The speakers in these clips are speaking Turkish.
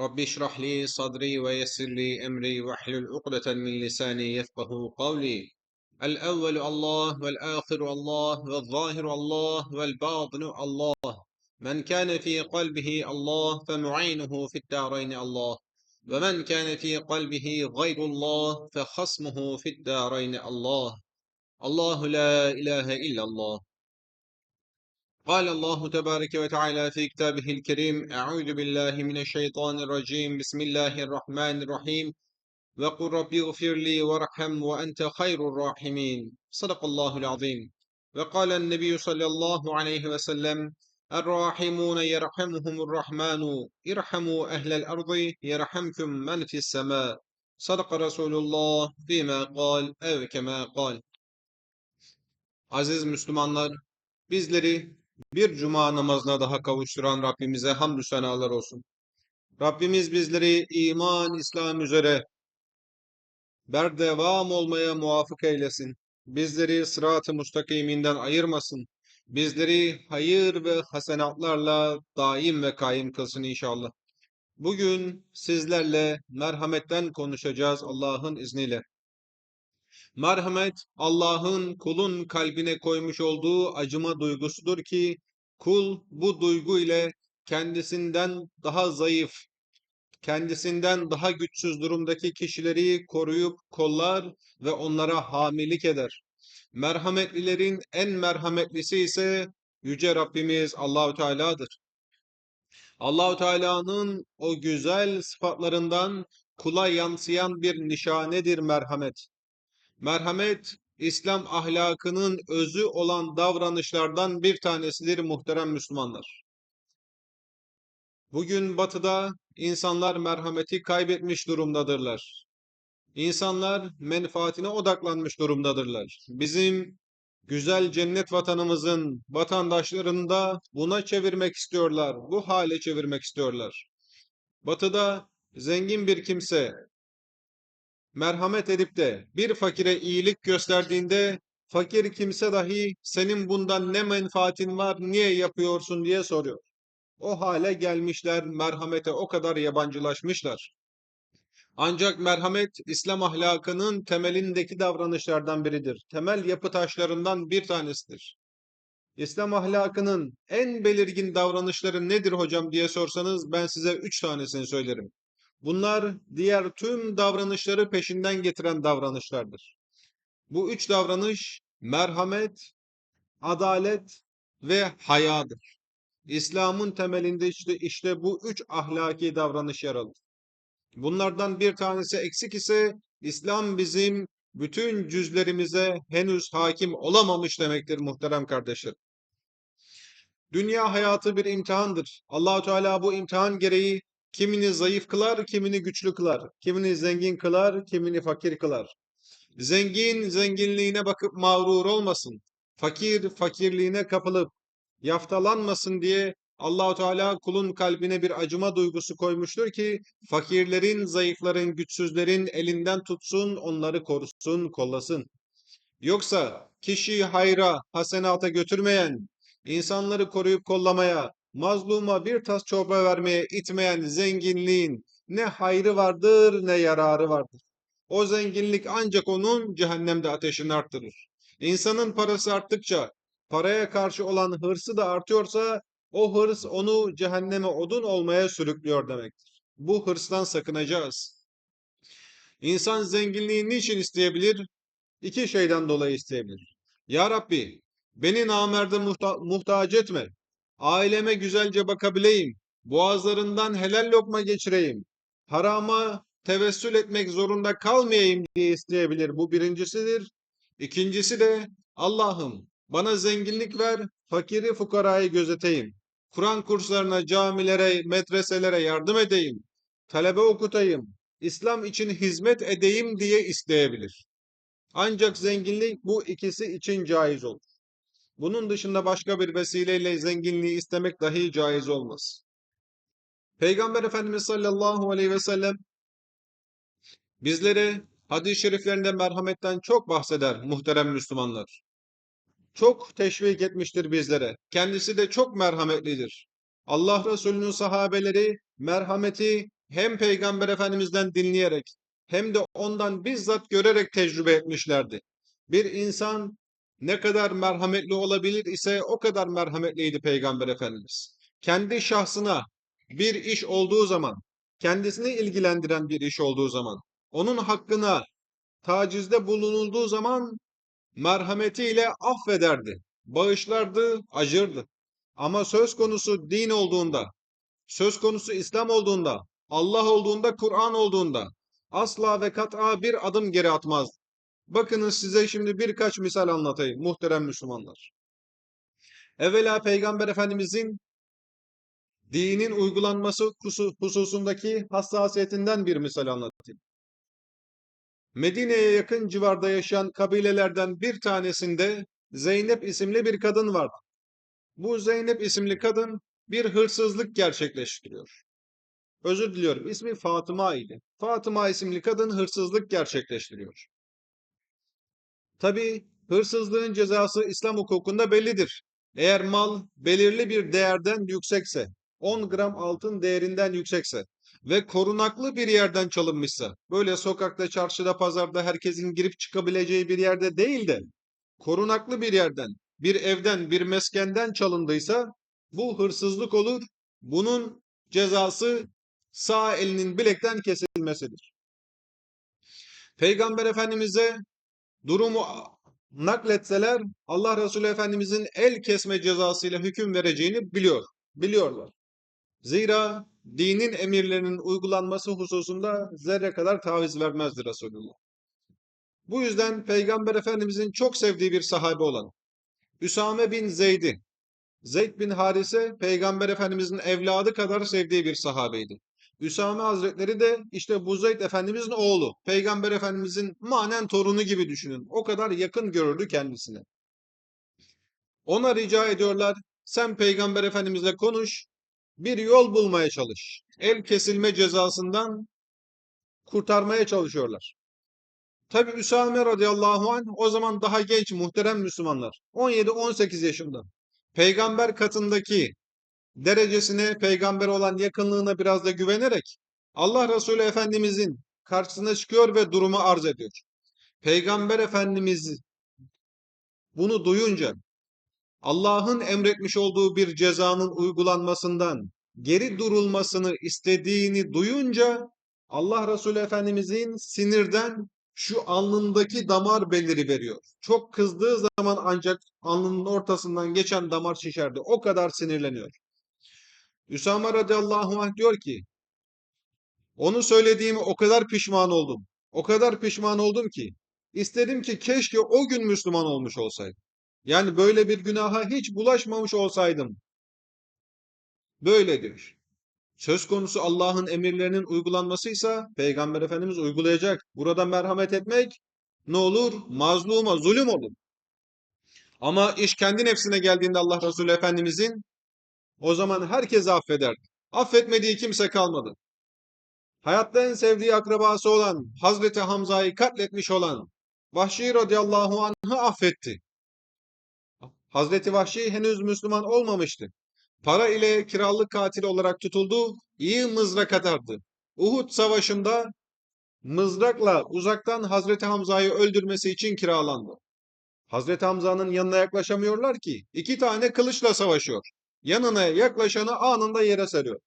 رب اشرح لي صدري ويسر لي أمري واحلل عقدة من لساني يفقه قولي. الأول الله والآخر الله والظاهر الله والباطن الله. من كان في قلبه الله فمعينه في الدارين الله. ومن كان في قلبه غير الله فخصمه في الدارين الله. الله لا إله إلا الله. قال الله تبارك وتعالى في كتابه الكريم أعوذ بالله من الشيطان الرجيم بسم الله الرحمن الرحيم وقل رب اغفر لي وارحم وأنت خير الراحمين. صدق الله العظيم. وقال النبي صلى الله عليه وسلم الراحمون يرحمهم الرحمن ارحموا أهل الأرض يرحمكم من في السماء. صدق رسول الله فيما قال أو كما قال. Aziz Müslümanlar, bizleri bir cuma namazına daha kavuşturan Rabbimize hamdü senalar olsun. Rabbimiz bizleri iman, İslam üzere berdevam olmaya muvaffak eylesin. Bizleri sırat-ı mustakiminden ayırmasın. Bizleri hayır ve hasenatlarla daim ve kaim kılsın inşallah. Bugün sizlerle merhametten konuşacağız Allah'ın izniyle. Merhamet Allah'ın kulun kalbine koymuş olduğu acıma duygusudur ki kul bu duygu ile kendisinden daha zayıf, kendisinden daha güçsüz durumdaki kişileri koruyup kollar ve onlara hamilik eder. Merhametlilerin en merhametlisi ise yüce Rabbimiz Allahü Teala'dır. Allahü Teala'nın o güzel sıfatlarından kula yansıyan bir nişanedir merhamet. Merhamet, İslam ahlakının özü olan davranışlardan bir tanesidir muhterem Müslümanlar. Bugün batıda insanlar merhameti kaybetmiş durumdadırlar. İnsanlar menfaatine odaklanmış durumdadırlar. Bizim güzel cennet vatanımızın vatandaşlarını da buna çevirmek istiyorlar. Bu hale çevirmek istiyorlar. Batıda zengin bir kimse merhamet edip de bir fakire iyilik gösterdiğinde fakir kimse dahi senin bundan ne menfaatin var, niye yapıyorsun diye soruyor. O hale gelmişler, merhamete o kadar yabancılaşmışlar. Ancak merhamet İslam ahlakının temelindeki davranışlardan biridir. Temel yapı taşlarından bir tanesidir. İslam ahlakının en belirgin davranışları nedir hocam diye sorsanız ben size üç tanesini söylerim. Bunlar diğer tüm davranışları peşinden getiren davranışlardır. Bu üç davranış merhamet, adalet ve hayadır. İslam'ın temelinde işte, işte bu üç ahlaki davranış yer alır. Bunlardan bir tanesi eksik ise İslam bizim bütün cüzlerimize henüz hakim olamamış demektir muhterem kardeşler. Dünya hayatı bir imtihandır. Allahu Teala bu imtihan gereği Kimini zayıf kılar, kimini güçlü kılar. Kimini zengin kılar, kimini fakir kılar. Zengin zenginliğine bakıp mağrur olmasın. Fakir fakirliğine kapılıp yaftalanmasın diye Allahu Teala kulun kalbine bir acıma duygusu koymuştur ki fakirlerin, zayıfların, güçsüzlerin elinden tutsun, onları korusun, kollasın. Yoksa kişiyi hayra, hasenata götürmeyen, insanları koruyup kollamaya, mazluma bir tas çorba vermeye itmeyen zenginliğin ne hayrı vardır ne yararı vardır. O zenginlik ancak onun cehennemde ateşini arttırır. İnsanın parası arttıkça paraya karşı olan hırsı da artıyorsa o hırs onu cehenneme odun olmaya sürüklüyor demektir. Bu hırstan sakınacağız. İnsan zenginliği niçin isteyebilir? İki şeyden dolayı isteyebilir. Ya Rabbi beni namerde muhta muhtaç etme. Aileme güzelce bakabileyim. Boğazlarından helal lokma geçireyim. Harama tevessül etmek zorunda kalmayayım diye isteyebilir. Bu birincisidir. İkincisi de Allah'ım bana zenginlik ver, fakiri fukarayı gözeteyim. Kur'an kurslarına, camilere, medreselere yardım edeyim, talebe okutayım, İslam için hizmet edeyim diye isteyebilir. Ancak zenginlik bu ikisi için caiz olur. Bunun dışında başka bir vesileyle zenginliği istemek dahi caiz olmaz. Peygamber Efendimiz sallallahu aleyhi ve sellem bizlere hadis-i şeriflerinde merhametten çok bahseder muhterem Müslümanlar. Çok teşvik etmiştir bizlere. Kendisi de çok merhametlidir. Allah Resulü'nün sahabeleri merhameti hem Peygamber Efendimiz'den dinleyerek hem de ondan bizzat görerek tecrübe etmişlerdi. Bir insan ne kadar merhametli olabilir ise o kadar merhametliydi Peygamber Efendimiz. Kendi şahsına bir iş olduğu zaman, kendisini ilgilendiren bir iş olduğu zaman, onun hakkına tacizde bulunulduğu zaman merhametiyle affederdi, bağışlardı, acırdı. Ama söz konusu din olduğunda, söz konusu İslam olduğunda, Allah olduğunda, Kur'an olduğunda asla ve kat'a bir adım geri atmaz. Bakınız size şimdi birkaç misal anlatayım muhterem Müslümanlar. Evvela Peygamber Efendimizin dinin uygulanması hususundaki hassasiyetinden bir misal anlatayım. Medine'ye yakın civarda yaşayan kabilelerden bir tanesinde Zeynep isimli bir kadın vardı. Bu Zeynep isimli kadın bir hırsızlık gerçekleştiriyor. Özür diliyorum. İsmi Fatıma idi. Fatıma isimli kadın hırsızlık gerçekleştiriyor. Tabi hırsızlığın cezası İslam hukukunda bellidir. Eğer mal belirli bir değerden yüksekse, 10 gram altın değerinden yüksekse ve korunaklı bir yerden çalınmışsa, böyle sokakta, çarşıda, pazarda herkesin girip çıkabileceği bir yerde değil de, korunaklı bir yerden, bir evden, bir meskenden çalındıysa, bu hırsızlık olur. Bunun cezası sağ elinin bilekten kesilmesidir. Peygamber Efendimiz'e durumu nakletseler Allah Resulü Efendimiz'in el kesme cezasıyla hüküm vereceğini biliyor. Biliyorlar. Zira dinin emirlerinin uygulanması hususunda zerre kadar taviz vermezdi Resulullah. Bu yüzden Peygamber Efendimizin çok sevdiği bir sahabe olan Üsame bin Zeyd'i, Zeyd bin Harise Peygamber Efendimizin evladı kadar sevdiği bir sahabeydi. Üsame Hazretleri de işte bu Zeyd Efendimizin oğlu. Peygamber Efendimizin manen torunu gibi düşünün. O kadar yakın görürdü kendisine. Ona rica ediyorlar. Sen Peygamber Efendimizle konuş. Bir yol bulmaya çalış. El kesilme cezasından kurtarmaya çalışıyorlar. Tabi Üsame radıyallahu anh o zaman daha genç muhterem Müslümanlar. 17-18 yaşında. Peygamber katındaki derecesine, peygamber olan yakınlığına biraz da güvenerek Allah Resulü Efendimizin karşısına çıkıyor ve durumu arz ediyor. Peygamber Efendimiz bunu duyunca Allah'ın emretmiş olduğu bir cezanın uygulanmasından geri durulmasını istediğini duyunca Allah Resulü Efendimizin sinirden şu alnındaki damar beliri veriyor. Çok kızdığı zaman ancak alnının ortasından geçen damar şişerdi. O kadar sinirleniyor. Üsame radıyallahu anh diyor ki onu söylediğimi o kadar pişman oldum. O kadar pişman oldum ki istedim ki keşke o gün Müslüman olmuş olsaydım. Yani böyle bir günaha hiç bulaşmamış olsaydım. Böyle diyor. Söz konusu Allah'ın emirlerinin uygulanmasıysa Peygamber Efendimiz uygulayacak. Burada merhamet etmek ne olur? Mazluma zulüm olur. Ama iş kendi nefsine geldiğinde Allah Resulü Efendimizin o zaman herkesi affeder. Affetmediği kimse kalmadı. Hayatta en sevdiği akrabası olan Hazreti Hamza'yı katletmiş olan Vahşi radıyallahu anh'ı affetti. Hazreti Vahşi henüz Müslüman olmamıştı. Para ile kiralık katil olarak tutuldu, iyi mızrak atardı. Uhud savaşında mızrakla uzaktan Hazreti Hamza'yı öldürmesi için kiralandı. Hazreti Hamza'nın yanına yaklaşamıyorlar ki iki tane kılıçla savaşıyor. Yanına yaklaşanı anında yere seriyor.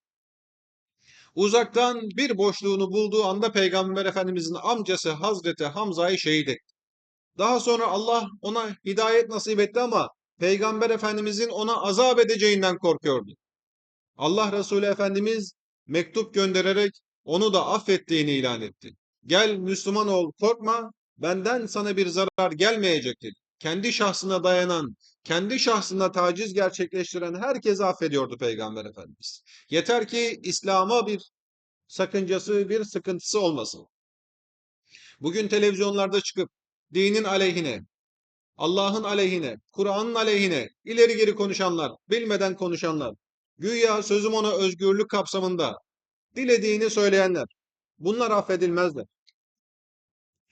Uzaktan bir boşluğunu bulduğu anda Peygamber Efendimizin amcası Hazreti Hamza'yı şehit etti. Daha sonra Allah ona hidayet nasip etti ama Peygamber Efendimizin ona azap edeceğinden korkuyordu. Allah Resulü Efendimiz mektup göndererek onu da affettiğini ilan etti. Gel Müslüman ol korkma benden sana bir zarar gelmeyecek dedi. Kendi şahsına dayanan, kendi şahsına taciz gerçekleştiren herkesi affediyordu Peygamber Efendimiz. Yeter ki İslam'a bir sakıncası, bir sıkıntısı olmasın. Bugün televizyonlarda çıkıp dinin aleyhine, Allah'ın aleyhine, Kur'an'ın aleyhine ileri geri konuşanlar, bilmeden konuşanlar, güya sözüm ona özgürlük kapsamında dilediğini söyleyenler, bunlar affedilmezler.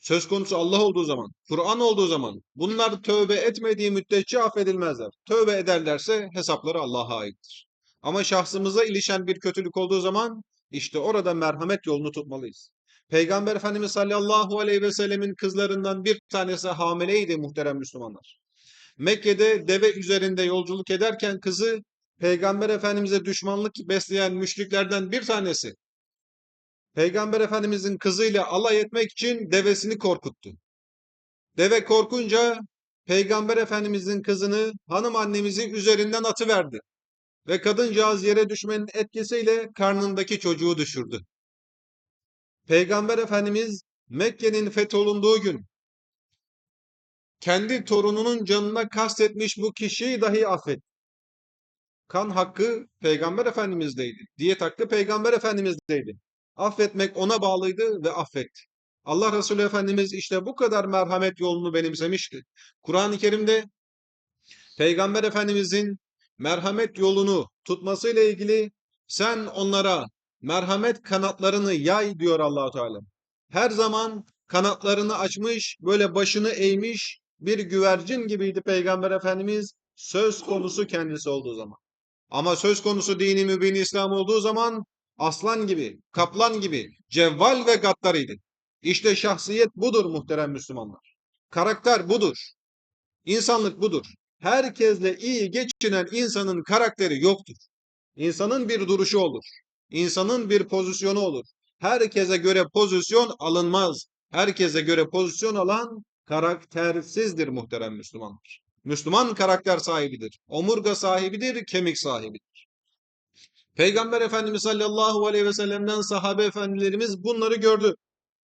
Söz konusu Allah olduğu zaman, Kur'an olduğu zaman bunlar tövbe etmediği müddetçe affedilmezler. Tövbe ederlerse hesapları Allah'a aittir. Ama şahsımıza ilişen bir kötülük olduğu zaman işte orada merhamet yolunu tutmalıyız. Peygamber Efendimiz sallallahu aleyhi ve sellemin kızlarından bir tanesi hamileydi muhterem Müslümanlar. Mekke'de deve üzerinde yolculuk ederken kızı Peygamber Efendimiz'e düşmanlık besleyen müşriklerden bir tanesi. Peygamber Efendimiz'in kızıyla alay etmek için devesini korkuttu. Deve korkunca Peygamber Efendimiz'in kızını hanım annemizi üzerinden atıverdi. Ve kadıncağız yere düşmenin etkisiyle karnındaki çocuğu düşürdü. Peygamber Efendimiz Mekke'nin fetholunduğu gün kendi torununun canına kastetmiş bu kişiyi dahi affetti. Kan hakkı Peygamber Efendimiz'deydi. Diyet hakkı Peygamber Efendimiz'deydi. Affetmek ona bağlıydı ve affetti. Allah Resulü Efendimiz işte bu kadar merhamet yolunu benimsemişti. Kur'an-ı Kerim'de Peygamber Efendimizin merhamet yolunu tutmasıyla ilgili sen onlara merhamet kanatlarını yay diyor Allahu Teala. Her zaman kanatlarını açmış, böyle başını eğmiş bir güvercin gibiydi Peygamber Efendimiz söz konusu kendisi olduğu zaman. Ama söz konusu dini mübin İslam olduğu zaman aslan gibi, kaplan gibi, cevval ve gaddarıydı. İşte şahsiyet budur muhterem Müslümanlar. Karakter budur. İnsanlık budur. Herkesle iyi geçinen insanın karakteri yoktur. İnsanın bir duruşu olur. İnsanın bir pozisyonu olur. Herkese göre pozisyon alınmaz. Herkese göre pozisyon alan karaktersizdir muhterem Müslümanlar. Müslüman karakter sahibidir. Omurga sahibidir, kemik sahibidir. Peygamber Efendimiz sallallahu aleyhi ve sellem'den sahabe efendilerimiz bunları gördü.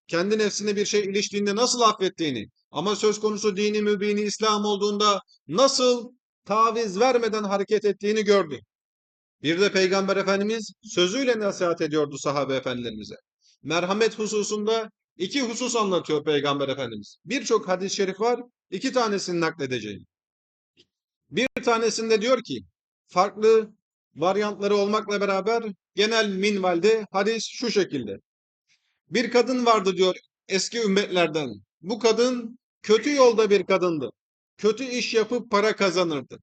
Kendi nefsine bir şey iliştiğinde nasıl affettiğini ama söz konusu dini mübini İslam olduğunda nasıl taviz vermeden hareket ettiğini gördü. Bir de Peygamber Efendimiz sözüyle nasihat ediyordu sahabe efendilerimize. Merhamet hususunda iki husus anlatıyor Peygamber Efendimiz. Birçok hadis-i şerif var, iki tanesini nakledeceğim. Bir tanesinde diyor ki, farklı varyantları olmakla beraber genel minvalde hadis şu şekilde. Bir kadın vardı diyor eski ümmetlerden. Bu kadın kötü yolda bir kadındı. Kötü iş yapıp para kazanırdı.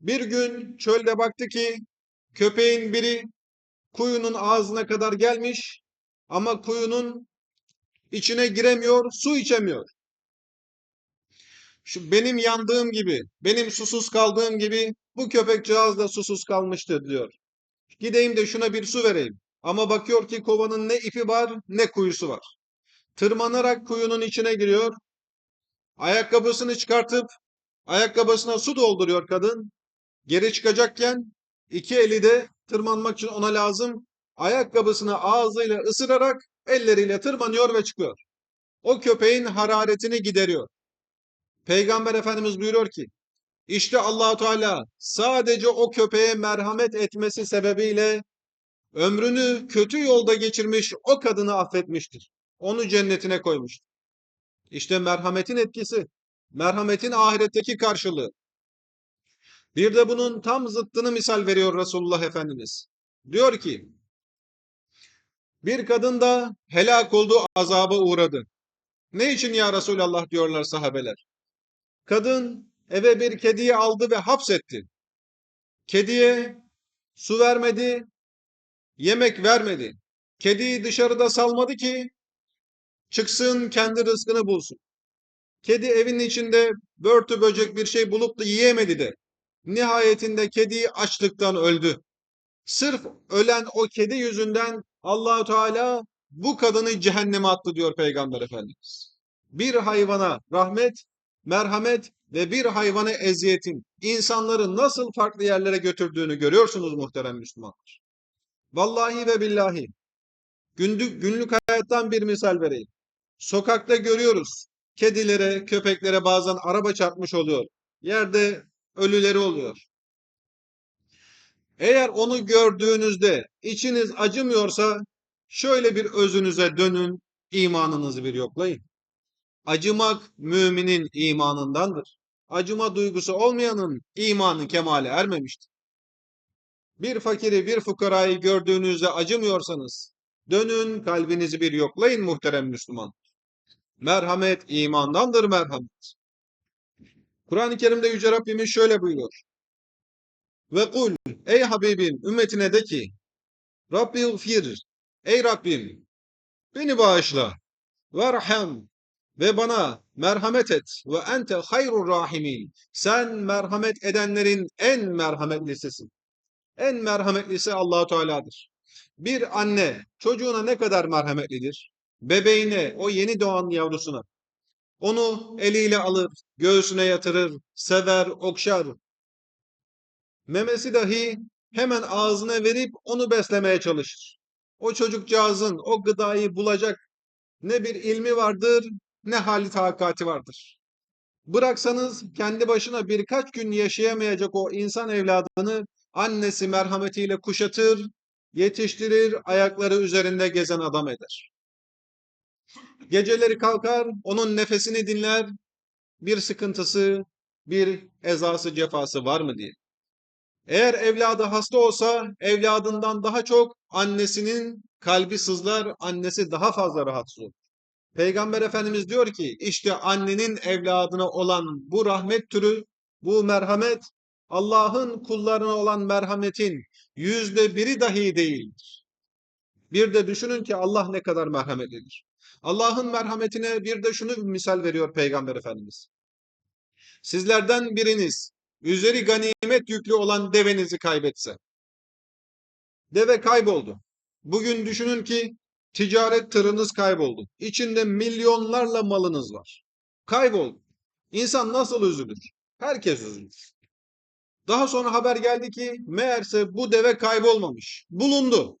Bir gün çölde baktı ki köpeğin biri kuyunun ağzına kadar gelmiş ama kuyunun içine giremiyor, su içemiyor. Şu benim yandığım gibi, benim susuz kaldığım gibi bu köpekcağız da susuz kalmıştır diyor. Gideyim de şuna bir su vereyim. Ama bakıyor ki kovanın ne ipi var ne kuyusu var. Tırmanarak kuyunun içine giriyor. Ayakkabısını çıkartıp ayakkabısına su dolduruyor kadın. Geri çıkacakken iki eli de tırmanmak için ona lazım. Ayakkabısını ağzıyla ısırarak elleriyle tırmanıyor ve çıkıyor. O köpeğin hararetini gideriyor. Peygamber Efendimiz buyuruyor ki işte Allahu Teala sadece o köpeğe merhamet etmesi sebebiyle ömrünü kötü yolda geçirmiş o kadını affetmiştir. Onu cennetine koymuştur. İşte merhametin etkisi, merhametin ahiretteki karşılığı. Bir de bunun tam zıttını misal veriyor Resulullah Efendimiz. Diyor ki, bir kadın da helak oldu, azaba uğradı. Ne için ya Resulallah diyorlar sahabeler. Kadın eve bir kediyi aldı ve hapsetti. Kediye su vermedi, yemek vermedi. Kediyi dışarıda salmadı ki çıksın kendi rızkını bulsun. Kedi evin içinde börtü böcek bir şey bulup da yiyemedi de. Nihayetinde kedi açlıktan öldü. Sırf ölen o kedi yüzünden Allahu Teala bu kadını cehenneme attı diyor Peygamber Efendimiz. Bir hayvana rahmet, merhamet ve bir hayvana eziyetin insanları nasıl farklı yerlere götürdüğünü görüyorsunuz muhterem Müslümanlar. Vallahi ve billahi günlük, günlük hayattan bir misal vereyim. Sokakta görüyoruz. kedilere, köpeklere bazen araba çarpmış oluyor. Yerde ölüleri oluyor. Eğer onu gördüğünüzde içiniz acımıyorsa şöyle bir özünüze dönün, imanınızı bir yoklayın. Acımak müminin imanındandır. Acıma duygusu olmayanın imanı kemale ermemiştir. Bir fakiri, bir fukarayı gördüğünüzde acımıyorsanız dönün kalbinizi bir yoklayın muhterem Müslüman. Merhamet imandandır merhamet. Kur'an-ı Kerim'de Yüce Rabbimiz şöyle buyuruyor. Ve kul ey Habibim ümmetine de ki Rabbi fir ey Rabbim beni bağışla verham ve bana merhamet et ve ente hayrur rahimin sen merhamet edenlerin en merhametlisisin. En merhametlisi Allahu Teala'dır. Bir anne çocuğuna ne kadar merhametlidir? Bebeğine, o yeni doğan yavrusuna. Onu eliyle alır, göğsüne yatırır, sever, okşar. Memesi dahi hemen ağzına verip onu beslemeye çalışır. O çocukcağızın o gıdayı bulacak ne bir ilmi vardır, ne hali takati vardır. Bıraksanız kendi başına birkaç gün yaşayamayacak o insan evladını annesi merhametiyle kuşatır, yetiştirir, ayakları üzerinde gezen adam eder. Geceleri kalkar, onun nefesini dinler, bir sıkıntısı, bir ezası, cefası var mı diye. Eğer evladı hasta olsa, evladından daha çok annesinin kalbi sızlar, annesi daha fazla rahatsız olur. Peygamber Efendimiz diyor ki, işte annenin evladına olan bu rahmet türü, bu merhamet, Allah'ın kullarına olan merhametin yüzde biri dahi değildir. Bir de düşünün ki Allah ne kadar merhametlidir. Allah'ın merhametine bir de şunu bir misal veriyor Peygamber Efendimiz. Sizlerden biriniz üzeri ganimet yüklü olan devenizi kaybetse. Deve kayboldu. Bugün düşünün ki ticaret tırınız kayboldu. İçinde milyonlarla malınız var. Kayboldu. İnsan nasıl üzülür? Herkes üzülür. Daha sonra haber geldi ki meğerse bu deve kaybolmamış. Bulundu.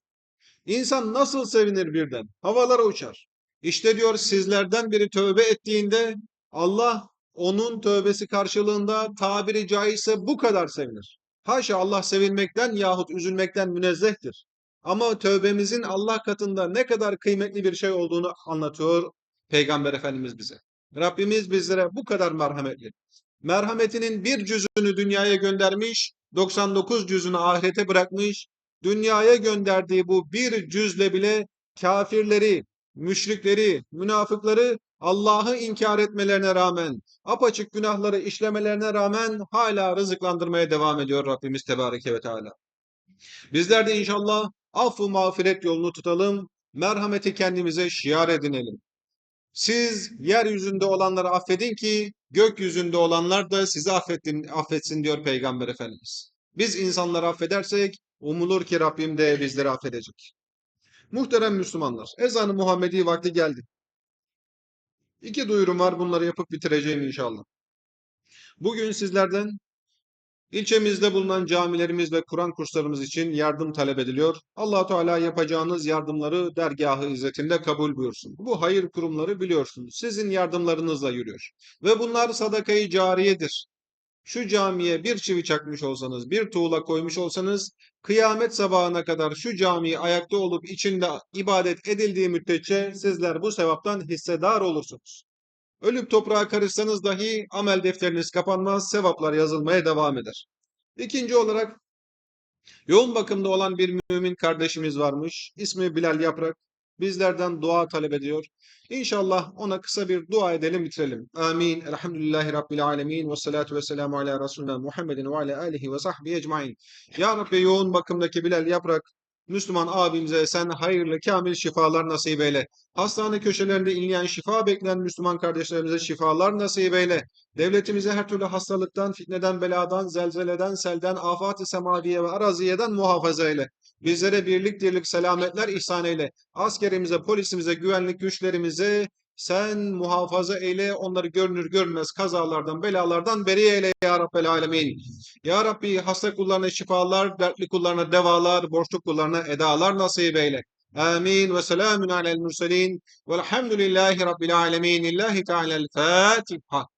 İnsan nasıl sevinir birden? Havalara uçar. İşte diyor sizlerden biri tövbe ettiğinde Allah onun tövbesi karşılığında tabiri caizse bu kadar sevinir. Haşa Allah sevinmekten yahut üzülmekten münezzehtir. Ama tövbemizin Allah katında ne kadar kıymetli bir şey olduğunu anlatıyor Peygamber Efendimiz bize. Rabbimiz bizlere bu kadar merhametli. Merhametinin bir cüzünü dünyaya göndermiş, 99 cüzünü ahirete bırakmış. Dünyaya gönderdiği bu bir cüzle bile kafirleri, müşrikleri, münafıkları Allah'ı inkar etmelerine rağmen, apaçık günahları işlemelerine rağmen hala rızıklandırmaya devam ediyor Rabbimiz Tebareke ve Teala. Bizler de inşallah affı mağfiret yolunu tutalım, merhameti kendimize şiar edinelim. Siz yeryüzünde olanları affedin ki gökyüzünde olanlar da sizi affettin, affetsin diyor Peygamber Efendimiz. Biz insanları affedersek umulur ki Rabbim de bizleri affedecek. Muhterem Müslümanlar, ezanı Muhammedi vakti geldi. İki duyurum var, bunları yapıp bitireceğim inşallah. Bugün sizlerden ilçemizde bulunan camilerimiz ve Kur'an kurslarımız için yardım talep ediliyor. allah Teala yapacağınız yardımları dergahı izzetinde kabul buyursun. Bu hayır kurumları biliyorsunuz. Sizin yardımlarınızla yürüyor. Ve bunlar sadakayı cariyedir. Şu camiye bir çivi çakmış olsanız, bir tuğla koymuş olsanız, kıyamet sabahına kadar şu camiyi ayakta olup içinde ibadet edildiği müddetçe sizler bu sevaptan hissedar olursunuz. Ölüp toprağa karışsanız dahi amel defteriniz kapanmaz, sevaplar yazılmaya devam eder. İkinci olarak yoğun bakımda olan bir mümin kardeşimiz varmış. İsmi Bilal Yaprak. Bizlerden dua talep ediyor. İnşallah ona kısa bir dua edelim bitirelim. Amin. Elhamdülillahi Rabbil alemin. Ve salatu ve selamu ala Resulina Muhammedin ve ala alihi ve sahbihi ecmain. Ya Rabbi yoğun bakımdaki Bilal Yaprak Müslüman abimize sen hayırlı kamil şifalar nasip eyle. Hastane köşelerinde inleyen şifa bekleyen Müslüman kardeşlerimize şifalar nasip eyle. Devletimize her türlü hastalıktan, fitneden, beladan, zelzeleden, selden, afat-ı semaviye ve araziyeden muhafaza eyle. Bizlere birlik dirlik selametler ihsan eyle. Askerimize, polisimize, güvenlik güçlerimize sen muhafaza eyle. Onları görünür görünmez kazalardan, belalardan beri eyle ya Rabbel Alemin. Ya Rabbi hasta kullarına şifalar, dertli kullarına devalar, borçlu kullarına edalar nasip eyle. Amin ve selamun alel murselin velhamdülillahi rabbil alemin. Lillahi Teala'l Fatiha.